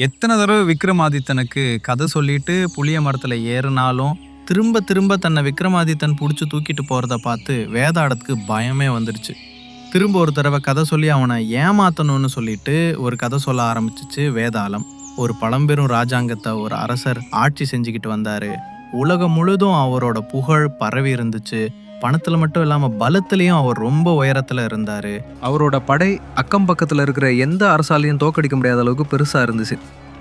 எத்தனை தடவை விக்ரமாதித்தனுக்கு கதை சொல்லிட்டு புளிய மரத்தில் ஏறினாலும் திரும்ப திரும்ப தன்னை விக்ரமாதித்தன் பிடிச்சி தூக்கிட்டு போகிறத பார்த்து வேதாடத்துக்கு பயமே வந்துடுச்சு திரும்ப ஒரு தடவை கதை சொல்லி அவனை ஏமாத்தணும்னு சொல்லிட்டு ஒரு கதை சொல்ல ஆரம்பிச்சிச்சு வேதாளம். ஒரு பழம்பெரும் ராஜாங்கத்தை ஒரு அரசர் ஆட்சி செஞ்சுக்கிட்டு வந்தாரு. உலகம் முழுதும் அவரோட புகழ் பரவி இருந்துச்சு. பணத்துல மட்டும் இல்லாம பலத்திலையும் அவர் ரொம்ப உயரத்துல இருந்தாரு. அவரோட படை அக்கம் பக்கத்தில் இருக்கிற எந்த அரசாலையும் தோக்கடிக்க முடியாத அளவுக்கு பெருசாக இருந்துச்சு.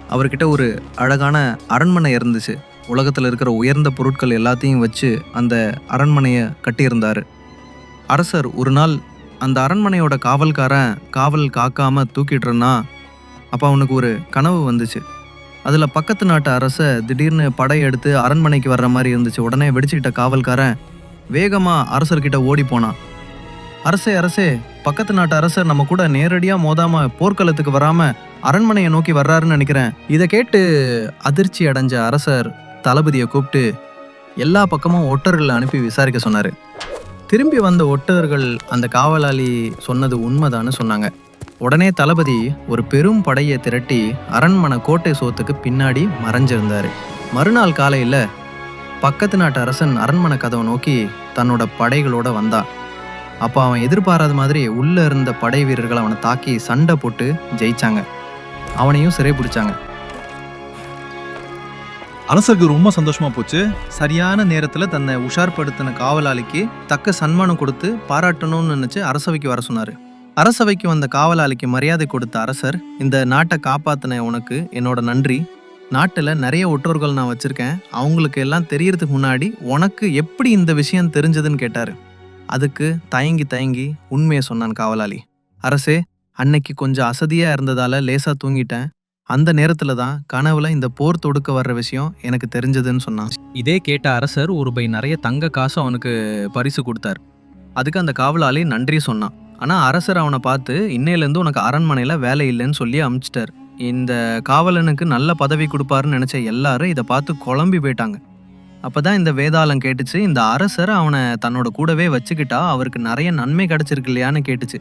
அவர்கிட்ட ஒரு அழகான அரண்மனை இருந்துச்சு. உலகத்தில் இருக்கிற உயர்ந்த பொருட்கள் எல்லாத்தையும் வச்சு அந்த அரண்மனையை கட்டியிருந்தார். அரசர் ஒரு நாள் அந்த அரண்மனையோட காவல்காரன் காவல் காக்காம தூக்கிட்டு அப்போ அவனுக்கு ஒரு கனவு வந்துச்சு. அதில் பக்கத்து நாட்டு அரசை திடீர்னு படை எடுத்து அரண்மனைக்கு வர்ற மாதிரி இருந்துச்சு. உடனே வெடிச்சுக்கிட்ட காவல்காரன் வேகமாக அரசர்கிட்ட ஓடி போனான் அரசே அரசே பக்கத்து நாட்டு அரசர் நம்ம கூட நேரடியாக மோதாம போர்க்களத்துக்கு வராமல் அரண்மனையை நோக்கி வர்றாருன்னு நினைக்கிறேன். இதை கேட்டு அதிர்ச்சி அடைஞ்ச அரசர் தளபதியை கூப்பிட்டு எல்லா பக்கமும் ஒட்டர்களை அனுப்பி விசாரிக்க சொன்னார். திரும்பி வந்த ஒட்டர்கள் அந்த காவலாளி சொன்னது உண்மைதான்னு சொன்னாங்க. உடனே தளபதி ஒரு பெரும் படையை திரட்டி அரண்மனை கோட்டை சோத்துக்கு பின்னாடி மறைஞ்சிருந்தார். மறுநாள் காலையில் பக்கத்து நாட்டு அரசன் அரண்மனை கதவை நோக்கி தன்னோட படைகளோட வந்தான் அப்போ அவன் எதிர்பாராத மாதிரி உள்ள இருந்த படை வீரர்கள் அவனை தாக்கி சண்டை போட்டு ஜெயிச்சாங்க. அவனையும் சிறை பிடிச்சாங்க. அரசருக்கு ரொம்ப சந்தோஷமா போச்சு. சரியான நேரத்தில் தன்னை உஷார்படுத்தின காவலாளிக்கு தக்க சன்மானம் கொடுத்து பாராட்டணும்னு நினைச்சு அரசவைக்கு வர சொன்னாரு. அரசவைக்கு வந்த காவலாளிக்கு மரியாதை கொடுத்த அரசர் இந்த நாட்டை காப்பாத்தின உனக்கு என்னோட நன்றி. நாட்டில் நிறைய ஒற்றோர்கள் நான் வச்சுருக்கேன். அவங்களுக்கு எல்லாம் தெரியறதுக்கு முன்னாடி உனக்கு எப்படி இந்த விஷயம் தெரிஞ்சதுன்னு கேட்டார். அதுக்கு தயங்கி தயங்கி உண்மையை சொன்னான் காவலாளி. அரசே அன்னைக்கு கொஞ்சம் அசதியாக இருந்ததால் லேசாக தூங்கிட்டேன். அந்த நேரத்தில் தான் கனவுல இந்த போர் தொடுக்க வர்ற விஷயம் எனக்கு தெரிஞ்சதுன்னு சொன்னான். இதே கேட்ட அரசர் ஒரு பை நிறைய தங்க காசு அவனுக்கு பரிசு கொடுத்தார். அதுக்கு அந்த காவலாளி நன்றி சொன்னான். ஆனால் அரசர் அவனை பார்த்து இன்னையிலேருந்து உனக்கு அரண்மனையில் வேலை இல்லைன்னு சொல்லி அமிச்சிட்டார். இந்த காவலனுக்கு நல்ல பதவி கொடுப்பாருன்னு நினச்ச எல்லாரும் இதை பார்த்து குழம்பி போயிட்டாங்க. அப்போ தான் இந்த வேதாளம் கேட்டுச்சு இந்த அரசர் அவனை தன்னோட கூடவே வச்சுக்கிட்டா அவருக்கு நிறைய நன்மை கிடைச்சிருக்கு இல்லையான்னு கேட்டுச்சு.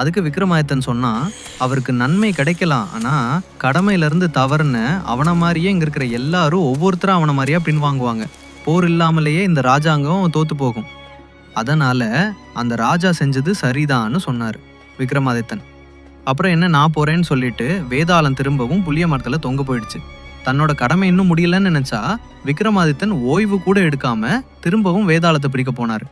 அதுக்கு விக்ரமாதித்தன் சொன்னால் அவருக்கு நன்மை கிடைக்கலாம் ஆனால் கடமையிலேருந்து தவறுன்னு தவறுன மாதிரியே இங்கே இருக்கிற எல்லாரும் ஒவ்வொருத்தரும் அவனை மாதிரியா பின்வாங்குவாங்க போர் இல்லாமலேயே இந்த ராஜாங்கம் தோத்து போகும். அதனால் அந்த ராஜா செஞ்சது சரிதான்னு சொன்னார் விக்ரமாதித்தன். அப்புறம் என்ன நான் போறேன்னு சொல்லிட்டு வேதாளம் திரும்பவும் புளிய மரத்துல தொங்க போயிடுச்சு. தன்னோட கடமை இன்னும் முடியலன்னு நினைச்சா விக்ரமாதித்தன் ஓய்வு கூட எடுக்காம திரும்பவும் வேதாளத்தை பிடிக்க போனாரு.